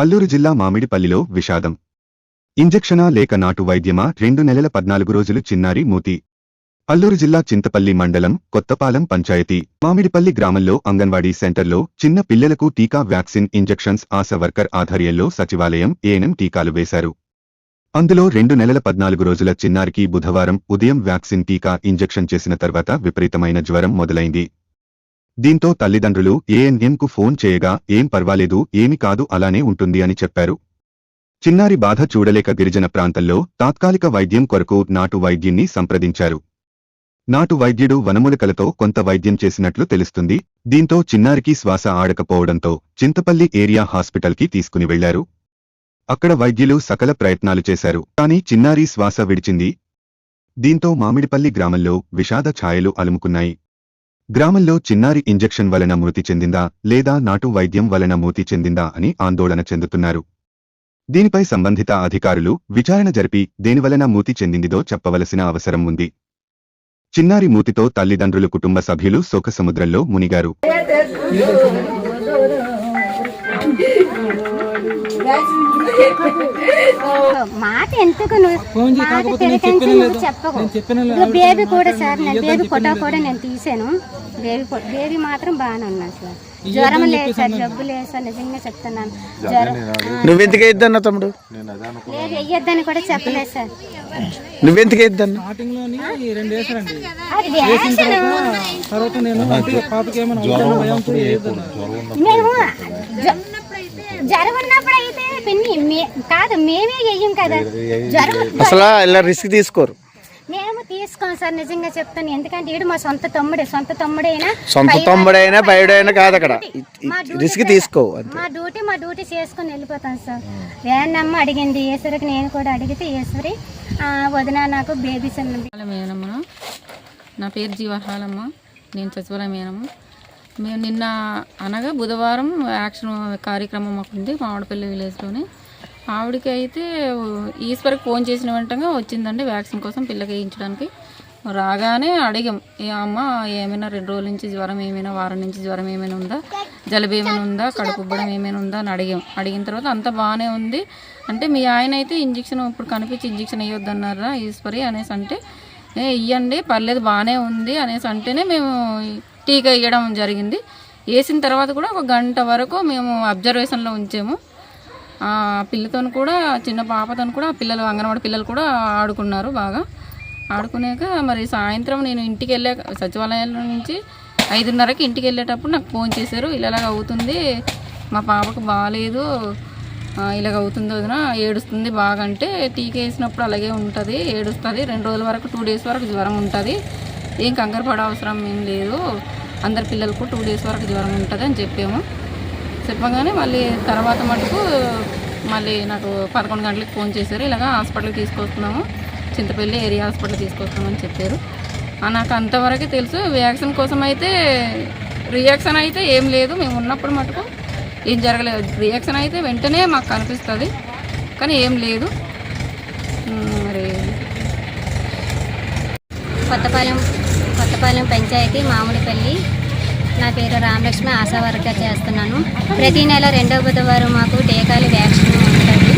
అల్లూరు జిల్లా మామిడిపల్లిలో విషాదం. ఇంజెక్షనా లేక నాటు వైద్యమా? రెండు నెలల పద్నాలుగు రోజులు చిన్నారి మూతి. అల్లూరు జిల్లా చింతపల్లి మండలం కొత్తపాలెం పంచాయతీ. మామిడిపల్లి గ్రామంలో అంగన్వాడీ సెంటర్లో చిన్న పిల్లలకు టీకా వ్యాక్సిన్ ఇంజెక్షన్స్ ఆశా వర్కర్ ఆధ్వర్యంలో సచివాలయం ఏఎన్ఎం టీకాలు వేశారు. అందులో రెండు నెలల పద్నాలుగు రోజుల చిన్నారికి బుధవారం ఉదయం వ్యాక్సిన్ టీకా ఇంజెక్షన్ చేసిన తర్వాత విపరీతమైన జ్వరం మొదలైంది. దీంతో తల్లిదండ్రులు ఏఎన్ఎంకు ఫోన్ చేయగా ఏం పర్వాలేదు ఏమి కాదు అలానే ఉంటుంది అని చెప్పారు. చిన్నారి బాధ చూడలేక గిరిజన ప్రాంతంలో తాత్కాలిక వైద్యం కొరకు నాటు వైద్యుణ్ణి సంప్రదించారు. నాటు వైద్యుడు వనమూలికలతో కొంత వైద్యం చేసినట్లు తెలుస్తుంది. దీంతో చిన్నారికి శ్వాస ఆడకపోవడంతో చింతపల్లి ఏరియా హాస్పిటల్కి తీసుకుని వెళ్ళారు. అక్కడ వైద్యులు సకల ప్రయత్నాలు చేశారు. కానీ చిన్నారి శ్వాస విడిచింది. దీంతో మామిడిపల్లి గ్రామంలో విషాద ఛాయలు అలుముకున్నాయి. గ్రామంలో చిన్నారి ఇంజెక్షన్ వలన మృతి చెందిందా లేదా నాటు వైద్యం వలన మృతి చెందిందా అని ఆందోళన చెందుతున్నారు. దీనిపై సంబంధిత అధికారులు విచారణ జరిపి దేనివలన మూతి చెందిందిదో చెప్పవలసిన అవసరం ఉంది. చిన్నారి మూతితో తల్లిదండ్రులు కుటుంబ సభ్యులు శోకసముద్రంలో మునిగారు. మాట ఎందుకు నువ్వు. చెప్పకు నేను చెప్పిన లేదు. ఇదిగో బేబీ కూడా సార్ నేను బేబీ ఫోటో కూడా నేను తీసాను. బేబీ బేబీ మాత్రం బాగానే ఉన్నాను సార్. జ్వరం లేదు సార్ జబ్బు లేదు సార్ నిజంగా చెప్తున్నాను. జ్వరం నువ్వెందుకు వేద్దన్న తమ్ముడు? లేదు వెయ్యొద్దని కూడా చెప్పలేదు సార్. నువ్వెందుకు వేయొద్దన్న. మేము జ్వరం అయితే పిన్ని మే- కాదు మేమే వెయ్యం కదా. అసలు ఇలా రిస్క్ తీసుకోరు. మేము తీసుకోం సార్ నిజంగా చెప్తాను ఎందుకంటే ఈడు మా సొంత తమ్ముడే సొంత తమ్ముడైనా సొంత తమ్ముడైనా బయడైనా కాదు అక్కడ. మా డ్యూటీ రిస్క్ తీసుకో మా డ్యూటీ మా డ్యూటీ చేసుకొని వెళ్ళిపోతాం సార్. వేణమ్మ అడిగింది ఈశ్వరికి నేను కూడా అడిగితే ఈశ్వరి ఆ, వదిన నాకు బేబీస్ మేనమ్మ నా పేరు జీవహాలమ్మ. నేను సచివాలయం మేనమ్మ మేము నిన్న అనగా బుధవారం యాక్షన్ కార్యక్రమం మాకు ఉంది మామిడిపల్లి విలేజ్లోనే ఆవిడకి అయితే ఈశ్వర్కి ఫోన్ చేసిన వెంటనే వచ్చిందండి వ్యాక్సిన్ కోసం పిల్లకి వేయించడానికి. రాగానే అడిగాం ఏ అమ్మ ఏమైనా రెండు రోజుల నుంచి జ్వరం ఏమైనా వారం నుంచి జ్వరం ఏమైనా ఉందా? జలుబు ఏమైనా ఉందా? కడుపుబ్బడం ఏమైనా ఉందా? అని అడిగాం. అడిగిన తర్వాత అంతా బాగానే ఉంది. అంటే మీ ఆయన అయితే ఇంజక్షన్ ఇప్పుడు కనిపించి ఇంజక్షన్ వేయొద్దన్నారా ఈశ్వరి? అనేసి అంటే "ఏ, ఇయ్యండి పర్లేదు బాగానే ఉంది అనేసి అంటేనే మేము టీకా వేయడం జరిగింది. వేసిన తర్వాత కూడా ఒక గంట వరకు మేము అబ్జర్వేషన్లో ఉంచాము. ఆ పిల్లతో కూడా చిన్న పాపతో కూడా పిల్లలు అంగన్వాడి పిల్లలు కూడా ఆడుకున్నారు బాగా. ఆడుకునేక మరి సాయంత్రం నేను ఇంటికి వెళ్ళాక సచివాలయం నుంచి ఐదున్నరకి ఇంటికి వెళ్ళేటప్పుడు నాకు ఫోన్ చేశారు. ఇలాగ అవుతుంది. మా పాపకు బాగాలేదు ఇలాగ అవుతుంది వదిన ఏడుస్తుంది బాగా అంటే టీకా వేసినప్పుడు అలాగే ఉంటుంది ఏడుస్తుంది. రెండు రోజుల వరకు టూ డేస్ వరకు జ్వరం ఉంటుంది. ఏం కంగారు పడే అవసరం ఏం లేదు. అందరి పిల్లలకు టూ డేస్ వరకు జ్వరం ఉంటుంది అని చెప్పాము. చెప్పగానే మళ్ళీ తర్వాత మటుకు మళ్ళీ నాకు పదకొండు గంటలకు ఫోన్ చేశారు. ఇలాగ హాస్పిటల్కి తీసుకొస్తున్నాము. చింతపల్లి ఏరియా హాస్పిటల్ తీసుకొస్తామని చెప్పారు. నాకు అంతవరకు తెలుసు. వ్యాక్సిన్ కోసం అయితే రియాక్షన్ అయితే ఏం లేదు. మేము ఉన్నప్పుడు మటుకు ఏం జరగలేదు. రియాక్షన్ అయితే వెంటనే మాకు కనిపిస్తుంది. కానీ ఏం లేదు. మరి కొత్తపాలెం కొత్తపాలెం పంచాయతీ మామిడిపల్లి. నా పేరు రామలక్ష్మి ఆశా వర్కర్ చేస్తున్నాను. ప్రతి నెల రెండో బుధవారం మాకు టీకాలు వ్యాక్సిన్ ఉంటుంది.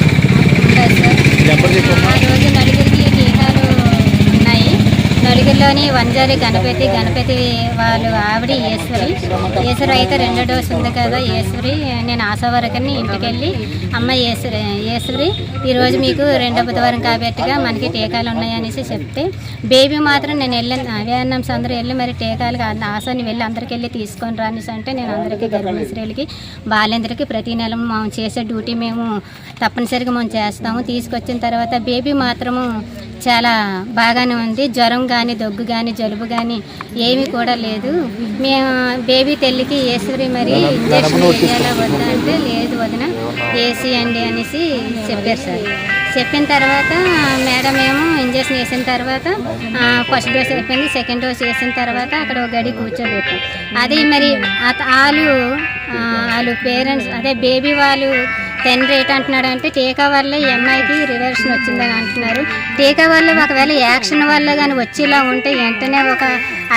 ఉంటుంది సార్ ఆ రోజు నలుగురికి టీకాలు ఉన్నాయి కానీ వంజారి గణపతి గణపతి వాళ్ళు ఆవిడ ఈశ్వరి. ఈశ్వరి అయితే రెండో డోస్ ఉంది కదా ఈశ్వరి. నేను ఆశా ఇంటికి వెళ్ళి అమ్మ ఈశ్వరి ఈశ్వరి ఈరోజు మీకు రెండో బుధవారం కాబట్టిగా మనకి టీకాలు ఉన్నాయనేసి చెప్తే బేబీ మాత్రం నేను వెళ్ళిన అవేర్నమ్స్ అందరూ వెళ్ళి మరి టీకాలు కాదు ఆశాని వెళ్ళి అందరికి వెళ్ళి తీసుకొని రానిసి అంటే నేను అందరికీ గర్భిణీ స్త్రీలకి ప్రతి నెల మేము చేసే డ్యూటీ మేము తప్పనిసరిగా మేము చేస్తాము. తీసుకొచ్చిన తర్వాత బేబీ మాత్రము చాలా బాగానే ఉంది. జ్వరం కానీ దగ్గు కానీ జలుబు కానీ ఏమీ కూడా లేదు. మేము బేబీ తల్లికి ఈశ్వరి మరి ఇంజక్షన్ వేయాలా వద్దా అంటే లేదు వదిన. ఏసీ అండి అనేసి చెప్పారు సార్. చెప్పిన తర్వాత మేడం ఏమో ఇంజక్షన్ వేసిన తర్వాత ఫస్ట్ డోస్ అయిపోయింది సెకండ్ డోస్ వేసిన తర్వాత అక్కడ ఒక గడి కూర్చోబెట్టాం అదే మరి వాళ్ళు వాళ్ళు పేరెంట్స్ అదే బేబీ వాళ్ళు తండ్రి ఏంటంటున్నాడు అంటే టీకా వల్ల ఈ అమ్మాయికి రివర్షన్ వచ్చిందని అంటున్నారు. టీకా వల్ల ఒకవేళ యాక్షన్ వల్ల కానీ వచ్చేలా ఉంటే వెంటనే ఒక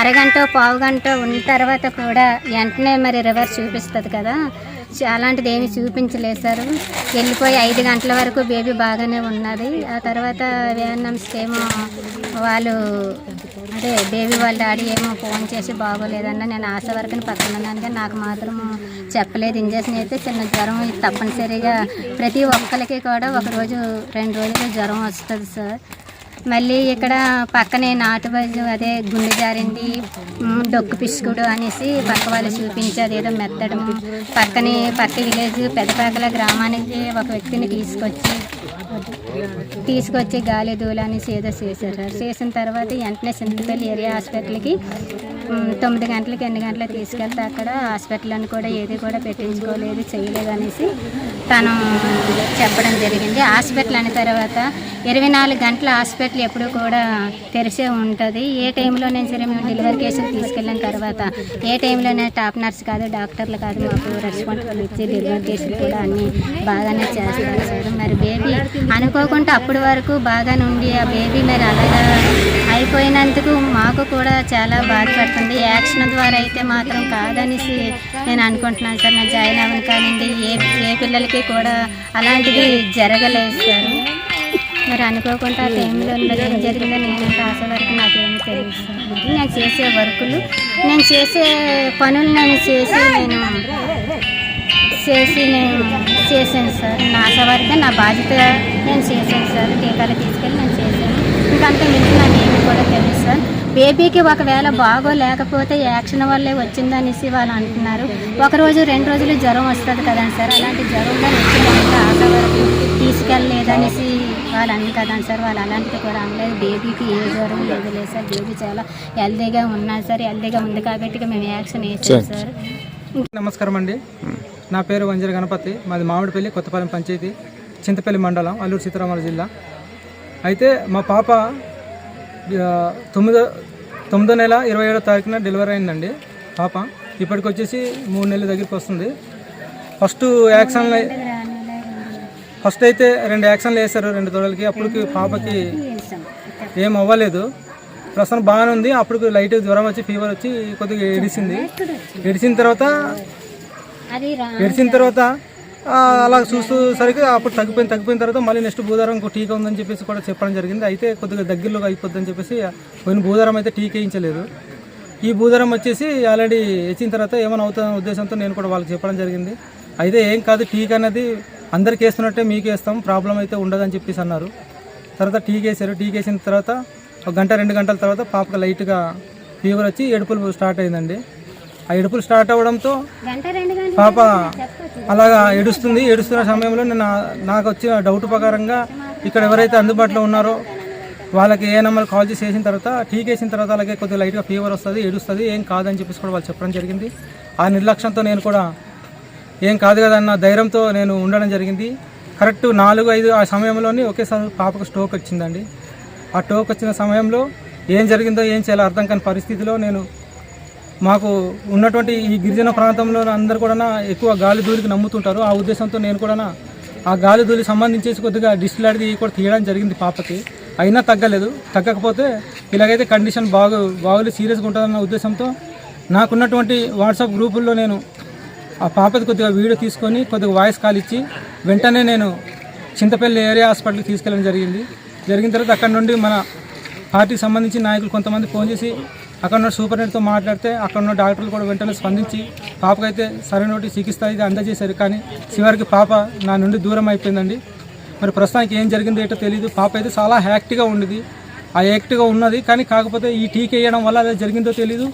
అరగంట పావు గంట ఉన్న తర్వాత కూడా వెంటనే మరి రివర్స్ చూపిస్తుంది కదా. అలాంటిది ఏమి చూపించలేదు సార్. వెళ్ళిపోయి ఐదు గంటల వరకు బేబీ బాగానే ఉన్నది. ఆ తర్వాత వేఎన్ఎంస్కి ఏమో వాళ్ళు అదే బేబీ వాళ్ళ డాడీ ఏమో ఫోన్ చేసి బాగోలేదన్న నేను ఆశ వరకు పక్కన ఉన్నాను కానీ నాకు మాత్రం చెప్పలేదు. ఇంజక్షన్ అయితే చిన్న జ్వరం తప్పనిసరిగా ప్రతి ఒక్కరికి కూడా ఒకరోజు రెండు రోజులు జ్వరం వస్తుంది సార్. మళ్ళీ ఇక్కడ పక్కనే నాటు వైద్యం అదే గుండె జారింది. డొక్కు పిసుకుడు అనేసి పక్క వాళ్ళు చూపించారు ఏదో మెత్తడం పక్కనే పక్క విలేజ్ పెద్దపాకల గ్రామానికి ఒక వ్యక్తిని తీసుకొచ్చి తీసుకొచ్చి గాలి దూలాన్ని సేద చేశారు. సార్ చేసిన తర్వాత వెంటనే సింతపల్లి ఏరియా హాస్పిటల్కి తొమ్మిది గంటలకి ఎన్ని గంటలకు తీసుకెళ్తే అక్కడ హాస్పిటల్ అని కూడా ఏది కూడా పెట్టించుకోలేదు చేయలేదు అనేసి తను చెప్పడం జరిగింది. హాస్పిటల్ అనే తర్వాత ఇరవై నాలుగు గంటల హాస్పిటల్ ఎప్పుడు కూడా తెరిచే ఉంటుంది. ఏ టైంలోనే సరే మేము డెలివరీ కేసులు తీసుకెళ్ళిన తర్వాత ఏ టైంలోనే టాప్ నర్స్ కాదు డాక్టర్లు కాదు మాకు రెస్పాన్సిబుల్ ఇచ్చి డెలివరీ కేసులు కూడా అన్నీ బాగానే చేస్తారు. సార్ మరి బేబీ అనుకోకుండా అప్పటి వరకు బాగానే ఉండి ఆ బేబీ మరి అలాగా అయిపోయినందుకు మాకు కూడా చాలా బాధపడుతుంది. యాక్షన్ ద్వారా అయితే మాత్రం కాదనేసి నేను అనుకుంటున్నాను సార్. నా జాయిన్ అవ్వను కానివ్వండి. ఏ ఏ పిల్లలకి కూడా అలాంటిది జరగలేదు సార్. మరి అనుకోకుండా ఆ టైంలో మరి ఏం జరిగిందో నేను ఆశ వరకు నాకు తెలియదు సార్. నేను చేసే వర్కులు. నేను చేసే పనులు నేను చేసి నేను చేసి నేను చేశాను సార్. నా ఆశ వరకే నా బాధ్యత నేను చేశాను సార్. టీకాలు తీసుకెళ్ళి నేను చేశాను. ఇంకంత మించి నాకు ఏమి కూడా తెలుసు సార్. బేబీకి ఒకవేళ బాగోలేకపోతే యాక్షన్ వల్లే వచ్చిందనేసి వాళ్ళు అంటున్నారు. ఒక రోజు రెండు రోజులు జ్వరం వస్తుంది కదండి సార్. అలాంటి జ్వరంలో వచ్చిందంటే ఆశ వరకు తీసుకెళ్ళలేదనేసి వాళ్ళు అన్ని కదండి సార్. వాళ్ళు అలాంటిది కూడా అనలేదు. బేబీకి ఏ జ్వరం లేదు లేదు సార్. బేబీ చాలా హెల్దీగా ఉన్నది సార్. హెల్దీగా ఉంది కాబట్టి మేము యాక్షన్ వేసాం సార్. నమస్కారం అండి. నా పేరు వంజర గణపతి. మాది మామిడిపల్లి కొత్తపాలెం పంచాయతీ చింతపల్లి మండలం అల్లూరు సీతారామరాజు జిల్లా. అయితే మా పాప తొమ్మిదో తొమ్మిదో నెల ఇరవై ఏడో తారీఖున డెలివరీ అయిందండి పాప. ఇప్పటికి వచ్చేసి మూడు నెలల దగ్గరికి వస్తుంది. ఫస్ట్ యాక్షన్లో ఫస్ట్ అయితే రెండు యాక్షన్లు వేశారు రెండు తొడలకి. అప్పటికి పాపకి ఏం అవ్వలేదు. ప్రస్తుతం బాగానే ఉంది. అప్పుడు లైట్ జ్వరం వచ్చి ఫీవర్ వచ్చి కొద్దిగా ఏడిసింది. ఏడిసిన తర్వాత ఏడిచిన తర్వాత అలా చూస్తూ అప్పుడు తగ్గిపోయిన తగ్గిపోయిన తర్వాత మళ్ళీ నెక్స్ట్ భూదారం ఇంకో టీకా ఉందని చెప్పేసి కూడా చెప్పడం జరిగింది. అయితే కొద్దిగా దగ్గరలో అయిపోద్దని చెప్పేసి పోయిన భూదారం అయితే టీకా వేయించలేదు ఈ భూదారం వచ్చేసి ఆల్రెడీ ఇచ్చిన తర్వాత ఏమైనా అవుతుందనే ఉద్దేశంతో నేను కూడా వాళ్ళకి చెప్పడం జరిగింది. అయితే ఏం కాదు టీకా అనేది అందరికి వేస్తున్నట్టే మీకు వేస్తాం ప్రాబ్లం అయితే ఉండదని చెప్పేసి అన్నారు. తర్వాత టీకా వేసారు టీకా వేసిన తర్వాత ఒక గంట రెండు గంటల తర్వాత పాపకు లైట్గా ఫీవర్ వచ్చి ఏడుపులు స్టార్ట్ అయిందండి. ఆ ఎడుపులు స్టార్ట్ అవ్వడంతో పాప అలాగా ఏడుస్తుంది. ఏడుస్తున్న సమయంలో నేను నా- నాకు వచ్చిన డౌట్ ప్రకారంగా ఇక్కడ ఎవరైతే అందుబాటులో ఉన్నారో వాళ్ళకి ఏ నెంబర్ కాల్ చేసి వేసిన తర్వాత టీక్ వేసిన తర్వాత అలాగే కొద్దిగా లైట్గా ఫీవర్ వస్తుంది ఏడుస్తుంది ఏం కాదని చెప్పేసి కూడా వాళ్ళు చెప్పడం జరిగింది. ఆ నిర్లక్ష్యంతో నేను కూడా ఏం కాదు కదా అన్న ధైర్యంతో నేను ఉండడం జరిగింది. కరెక్ట్ నాలుగు ఐదు ఆ సమయంలోనే ఒకేసారి పాపకు స్ట్రోక్ వచ్చిందండి. ఆ స్ట్రోక్ వచ్చిన సమయంలో ఏం జరిగిందో ఏం చేయాలో అర్థం కాని పరిస్థితిలో నేను మాకు ఉన్నటువంటి ఈ గిరిజన ప్రాంతంలో అందరు కూడా ఎక్కువ గాలి ధూళికి నమ్ముతుంటారు. ఆ ఉద్దేశంతో నేను కూడా ఆ గాలి ధూళి సంబంధించేసి కొద్దిగా డిస్టిలాడిది కూడా తీయడం జరిగింది పాపకి. అయినా తగ్గలేదు. తగ్గకపోతే ఇలాగైతే కండిషన్ బాగు బాగులు సీరియస్గా ఉంటుందన్న ఉద్దేశంతో నాకున్నటువంటి వాట్సాప్ గ్రూపుల్లో నేను ఆ పాపది కొద్దిగా వీడియో తీసుకొని కొద్దిగా వాయిస్ కాల్ ఇచ్చి వెంటనే నేను చింతపల్లి ఏరియా హాస్పిటల్కి తీసుకెళ్ళడం జరిగింది. జరిగిన తర్వాత అక్కడ నుండి మన పార్టీకి సంబంధించి నాయకులు కొంతమంది ఫోన్ చేసి అక్కడ ఉన్న సూపరింటెండెంట్తో మాట్లాడితే అక్కడ ఉన్న డాక్టర్లు కూడా వెంటనే స్పందించి పాపకైతే సరైనటువంటి చికిత్స ఇది అందజేశారు. కానీ చివరికి పాప నా నుండి దూరం అయిపోయిందండి. మరి ప్రస్తుతానికి ఏం జరిగిందో ఏంటో తెలియదు పాప అయితే చాలా యాక్టివ్గా ఉండేది ఆ యాక్టివ్గా ఉన్నది. కానీ కాకపోతే ఈ టీకా వేయడం వల్ల అదే జరిగిందో తెలియదు